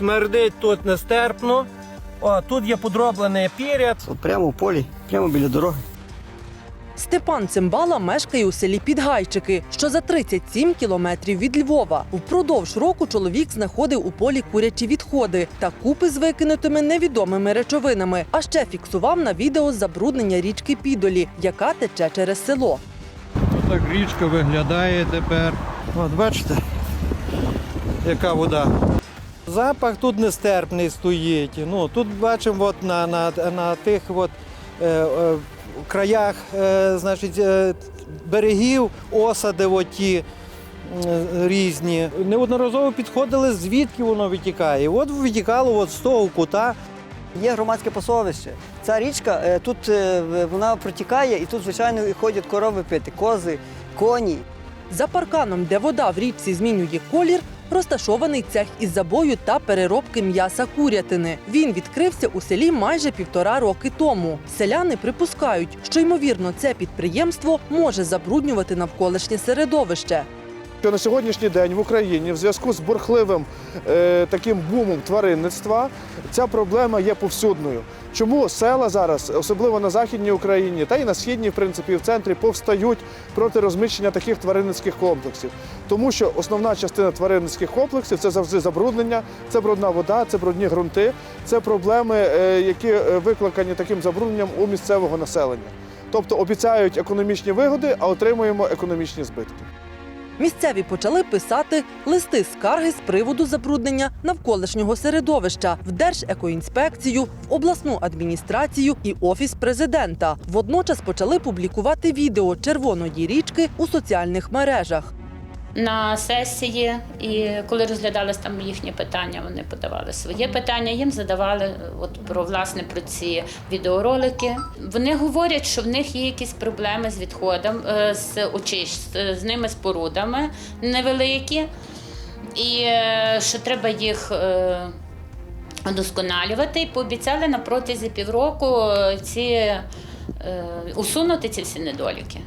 Смердить тут нестерпно. О, тут є подроблений піряд. От прямо в полі, прямо біля дороги. Степан Цимбала мешкає у селі Підгайчики, що за 37 кілометрів від Львова. Впродовж року чоловік знаходив у полі курячі відходи та купи з викинутими невідомими речовинами, а ще фіксував на відео забруднення річки Підолі, яка тече через село. Ось Так річка виглядає тепер. От бачите, яка вода. Запах тут нестерпний стоїть. Ну, тут бачимо от на, на, на тих от, е, е, краях е, значить, е, берегів, осади оті, е, різні. Неодноразово підходили, звідки воно витікає. От витікало от з того кута. Є громадське пасовище. Ця річка е, тут е, вона протікає, і тут, звичайно, і ходять корови пити, кози, коні. За парканом, де вода в річці змінює колір, розташований цех із забою та переробки м'яса курятини. Він відкрився у селі майже півтора роки тому. Селяни припускають, що ймовірно це підприємство може забруднювати навколишнє середовище. Що на сьогоднішній день в Україні в зв'язку з бурхливим е, таким бумом тваринництва ця проблема є повсюдною. Чому села зараз, особливо на західній Україні, та й на східній, в принципі, в центрі, повстають проти розміщення таких тваринницьких комплексів? Тому що основна частина тваринницьких комплексів це завжди забруднення, це брудна вода, це брудні ґрунти, це проблеми, е, які е, викликані таким забрудненням у місцевого населення. Тобто обіцяють економічні вигоди, а отримуємо економічні збитки. Місцеві почали писати листи скарги з приводу забруднення навколишнього середовища в Держекоінспекцію, в обласну адміністрацію і офіс президента. Водночас почали публікувати відео червоної річки у соціальних мережах. На сесії, і коли розглядались там їхні питання, вони подавали своє питання. Їм задавали е, от про власне про ці відеоролики. Вони говорять, що в них є якісь проблеми з відходом, е, з очищ, з- з ними спорудами невеликі, і е, що треба їх. е, Удосконалювати і пообіцяли на протязі півроку е, ці е, усунути ці всі недоліки.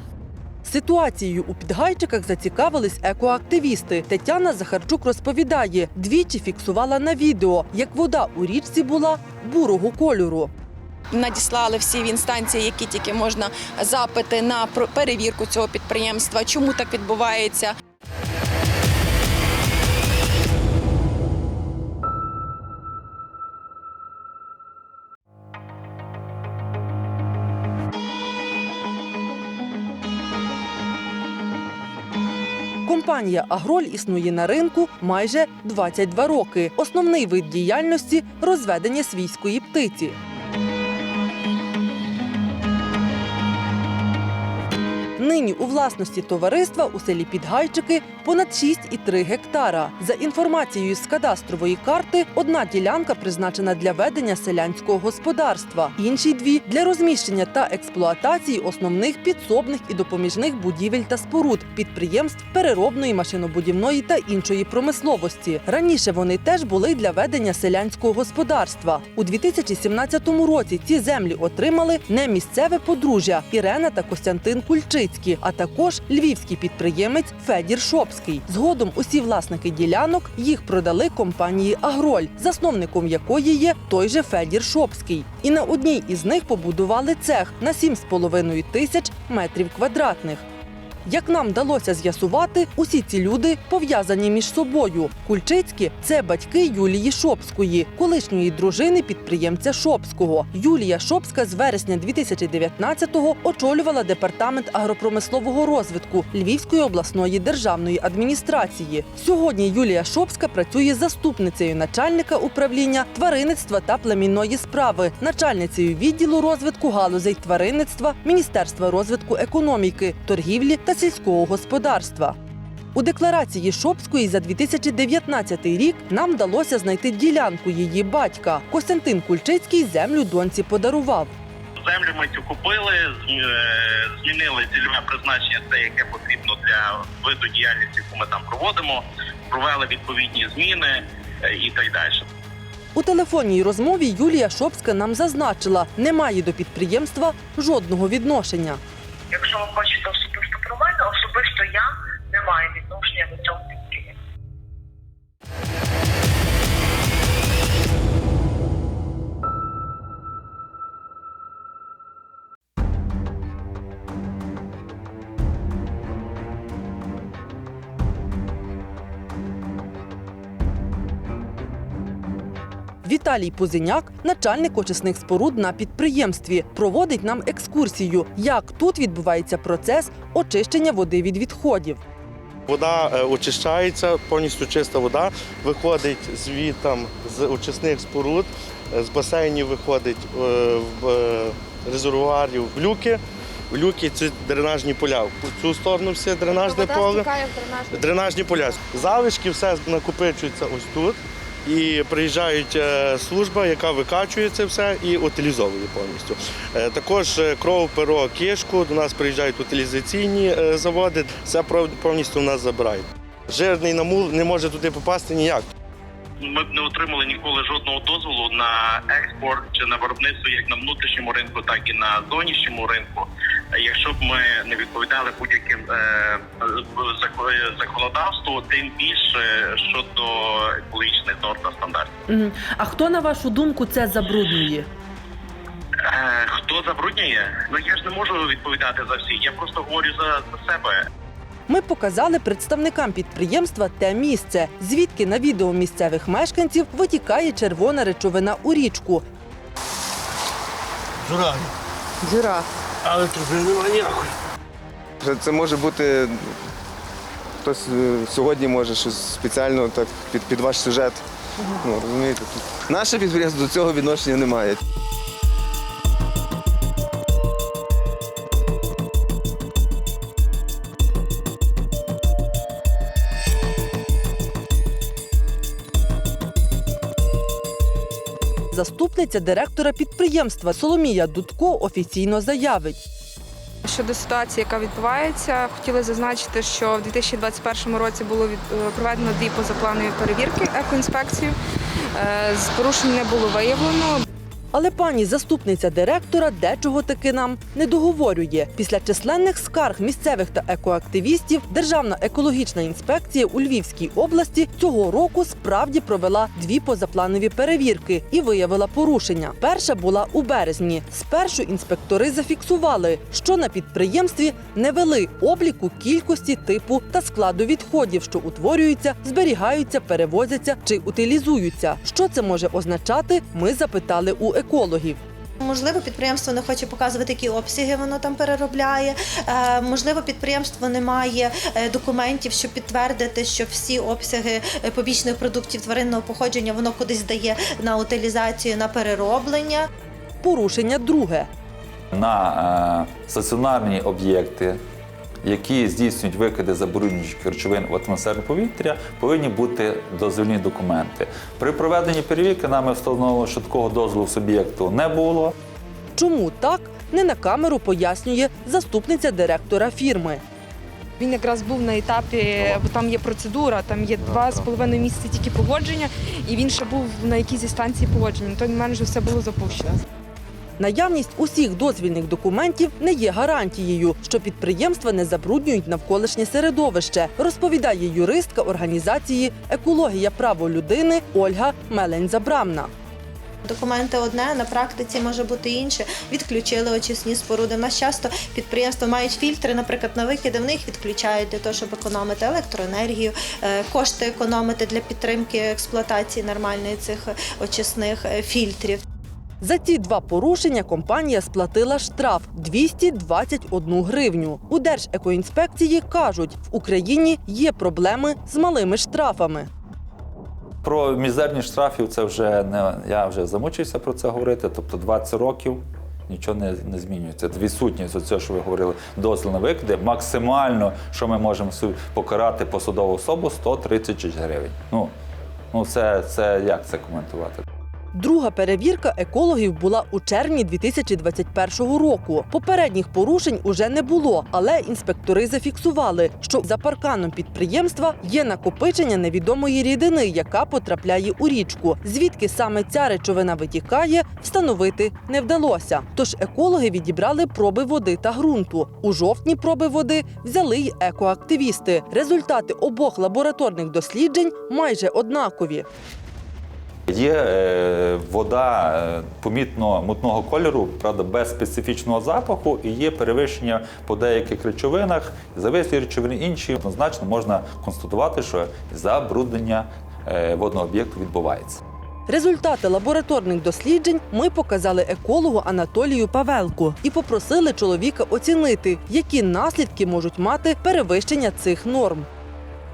Ситуацією у підгайчиках зацікавились екоактивісти. Тетяна Захарчук розповідає, двічі фіксувала на відео, як вода у річці була бурого кольору. Надіслали всі в інстанції, які тільки можна запити на перевірку цього підприємства, чому так відбувається. Компанія Агроль існує на ринку майже 22 роки. Основний вид діяльності розведення свійської птиці. Нині у власності товариства у селі Підгайчики понад 6,3 гектара. За інформацією з кадастрової карти, одна ділянка призначена для ведення селянського господарства, інші дві для розміщення та експлуатації основних підсобних і допоміжних будівель та споруд, підприємств переробної, машинобудівної та іншої промисловості. Раніше вони теж були для ведення селянського господарства. У 2017 році ці землі отримали не місцеве подружжя Ірена та Костянтин Кульчицькі, а також львівський підприємець Федір Шопський. Згодом усі власники ділянок їх продали компанії Агроль, засновником якої є той же Федір Шопський. І на одній із них побудували цех на 7,5 тисяч метрів квадратних. Як нам вдалося з'ясувати, усі ці люди пов'язані між собою. Кульчицькі це батьки Юлії Шопської, колишньої дружини підприємця Шопського. Юлія Шопська з вересня 2019-го очолювала департамент агропромислового розвитку Львівської обласної державної адміністрації. Сьогодні Юлія Шопська працює заступницею начальника управління тваринництва та племінної справи, начальницею відділу розвитку галузей тваринництва Міністерства розвитку економіки, торгівлі та сільського господарства. У декларації Шопської за 2019 рік нам вдалося знайти ділянку її батька. Костянтин Кульчицький землю доньці подарував. Землю ми цю купили, е, змінили цільове призначення, те, яке потрібно для виду діяльності, яку ми там проводимо, провели відповідні зміни е, і так далі. У телефонній розмові Юлія Шопська нам зазначила, не має до підприємства жодного відношення. Якщо ви хочете важливо в цьому. Віталій Позиняк, начальник очисних споруд на підприємстві, проводить нам екскурсію, як тут відбувається процес очищення води від відходів. Вода е, очищається, повністю чиста вода виходить звітом з очисних споруд, е, з басейнів виходить е, в резервуарів в люки. В люки це дренажні поля. В цю сторону все дренажне поле. Дренажні поля. Залишки все накопичується ось тут. І приїжджають е, служба, яка викачує це все і утилізовує повністю. Е, Також е, кров, перо, кишку. До нас приїжджають утилізаційні заводи. Все повністю в нас забирають. Жирний намул не може туди попасти ніяк. Ми б не отримали ніколи жодного дозволу на експорт чи на виробництво як на внутрішньому ринку, так і на зовнішньому ринку, якщо б ми не відповідали будь-яким е, законодавству, тим більше щодо екологічних норм та стандартів. А хто на вашу думку це забруднює? Е, Хто забруднює? Ну я ж не можу відповідати за всіх. Я просто говорю за, за себе. Ми показали представникам підприємства те місце, звідки на відео місцевих мешканців витікає червона речовина у річку. Жура. Це може бути хтось е, сьогодні може щось спеціально так під, під ваш сюжет. Ну, розумієте, тут наше підприємство до цього відношення не має. Заступниця директора підприємства Соломія Дудко офіційно заявить. Щодо ситуації, яка відбувається, хотіли зазначити, що в 2021 році було е, проведено дві позапланові перевірки екоінспекцію. Е, З порушень не було виявлено. Але пані заступниця директора дечого таки нам не договорює. Після численних скарг місцевих та екоактивістів Державна екологічна інспекція у Львівській області цього року справді провела дві позапланові перевірки і виявила порушення. Перша була у березні. Спершу інспектори зафіксували, що на підприємстві не вели обліку кількості типу та складу відходів, що утворюються, зберігаються, перевозяться чи утилізуються. Що це може означати? Ми запитали у екологів. Можливо, підприємство не хоче показувати, які обсяги воно там переробляє. Е, можливо, підприємство не має е, документів, щоб підтвердити, що всі обсяги е, побічних продуктів тваринного походження воно кудись дає на утилізацію, на перероблення. Порушення друге. на е, стаціонарні об'єкти, які здійснюють викиди забруднюючих речовин в атмосферне повітря, повинні бути дозвільні документи. При проведенні перевірки нами встановлено, що такого дозволу суб'єкту не було. Чому так? Не на камеру пояснює заступниця директора фірми. Він якраз був на етапі, бо там є процедура, там є два з половиною місяці тільки погодження, і він ще був на якійсь станції погодження. На той момент вже все було запущено. Наявність усіх дозвільних документів не є гарантією, що підприємства не забруднюють навколишнє середовище, розповідає юристка організації Екологія право людини Ольга Мелень-Забрамна. Документи одне, на практиці може бути інше. Відключили очисні споруди. Нас часто підприємства мають фільтри, наприклад, на викиди, в них відключають для того, щоб економити електроенергію, е, кошти економити для підтримки експлуатації нормальної цих очисних е, фільтрів. За ці два порушення компанія сплатила штраф 221 гривню. У Держекоінспекції кажуть, в Україні є проблеми з малими штрафами. Про мізерні штрафів це вже не я вже замучився про це говорити. Тобто 20 років нічого не, не змінюється. Відсутність оцього, що ви говорили, дозвіл на викиди. Максимально, що ми можемо покарати посадову особу 136 гривень. Ну, ну це, це як це коментувати? Друга перевірка екологів була у червні 2021 року. Попередніх порушень уже не було, але інспектори зафіксували, що за парканом підприємства є накопичення невідомої рідини, яка потрапляє у річку. Звідки саме ця речовина витікає, встановити не вдалося. Тож екологи відібрали проби води та ґрунту. У жовтні проби води взяли й екоактивісти. Результати обох лабораторних досліджень майже однакові. Є е, вода е, помітно мутного кольору, правда, без специфічного запаху, і є перевищення по деяких речовинах, завислі речовини інші. Однозначно можна констатувати, що забруднення е, водного об'єкту відбувається. Результати лабораторних досліджень ми показали екологу Анатолію Павелку і попросили чоловіка оцінити, які наслідки можуть мати перевищення цих норм.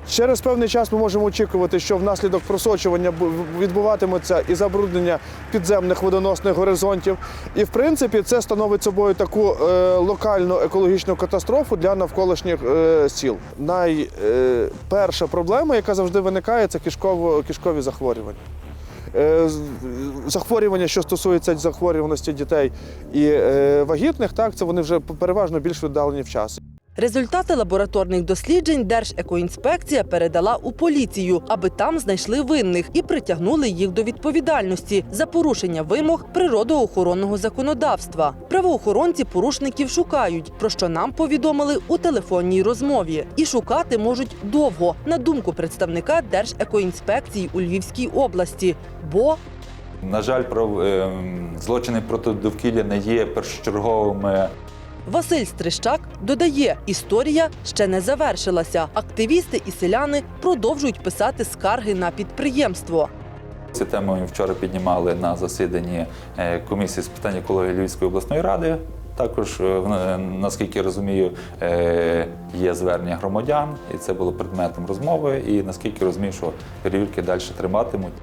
Через певний час ми можемо очікувати, що внаслідок просочування бу- відбуватиметься і забруднення підземних водоносних горизонтів. І в принципі це становить собою таку е, локальну екологічну катастрофу для навколишніх е, сіл. Найперша проблема, яка завжди виникає, це кишково, кишкові захворювання. Е, Захворювання, що стосується захворюваності дітей і е, вагітних, так це вони вже переважно більш віддалені в часі. Результати лабораторних досліджень Держекоінспекція передала у поліцію, аби там знайшли винних і притягнули їх до відповідальності за порушення вимог природоохоронного законодавства. Правоохоронці порушників шукають, про що нам повідомили у телефонній розмові. І шукати можуть довго, на думку представника Держекоінспекції у Львівській області. Бо На жаль, про ем, злочини проти довкілля не є першочерговими Василь Стрищак додає, історія ще не завершилася. Активісти і селяни продовжують писати скарги на підприємство. Цю тему ми вчора піднімали на засіданні е, комісії з питань екології Львівської обласної ради. Також, е, наскільки розумію, е, є звернення громадян, і це було предметом розмови. І наскільки розумію, що перевірки далі триматимуть.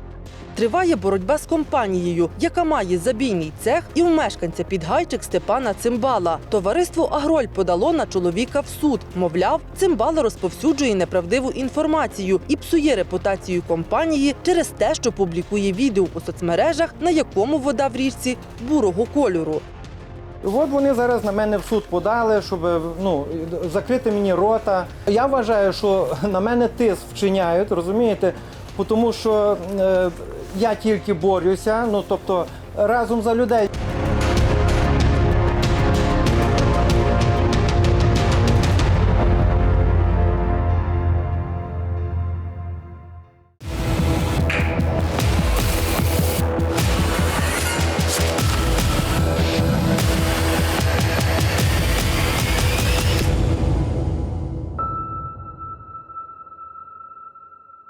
Триває боротьба з компанією, яка має забійний цех і в мешканця підгайчик Степана Цимбала. Товариство Агроль подало на чоловіка в суд. Мовляв, Цимбала розповсюджує неправдиву інформацію і псує репутацію компанії через те, що публікує відео у соцмережах, на якому вода в річці бурого кольору. От вони зараз на мене в суд подали, щоб ну, закрити мені рота. Я вважаю, що на мене тиск вчиняють, розумієте? Тому що е, я тільки борюся, ну тобто разом за людей.